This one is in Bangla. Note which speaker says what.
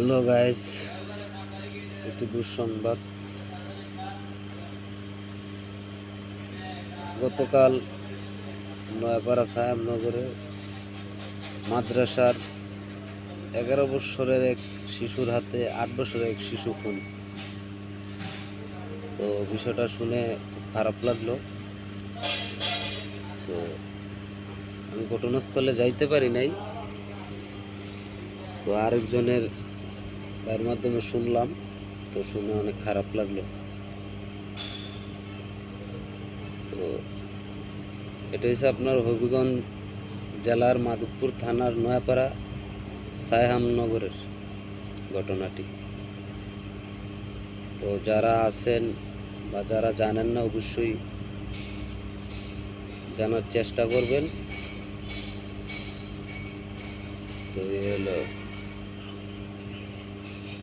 Speaker 1: হ্যালো গাইস, একটি দুঃসংবাদ। গতকাল নয়াপাড়া সায়ামনগরে মাদ্রাসার এগারো বছরের এক শিশুর হাতে, আট বছরের এক শিশু খুন। তো বিষয়টা শুনে খুব খারাপ লাগল। তো আমি ঘটনাস্থলে যাইতে পারি নাই। তো আরেকজনের তার মাধ্যমে শুনলাম, তো শুনে অনেক খারাপ লাগল। তো এটা হচ্ছে আপনার হবিগঞ্জ জেলার মাধবপুর থানার নয়াপাড়া সায়হামনগরের ঘটনাটি। তো যারা আছেন বা যারা জানেন না, অবশ্যই জানার চেষ্টা করবেন। তো এই হলো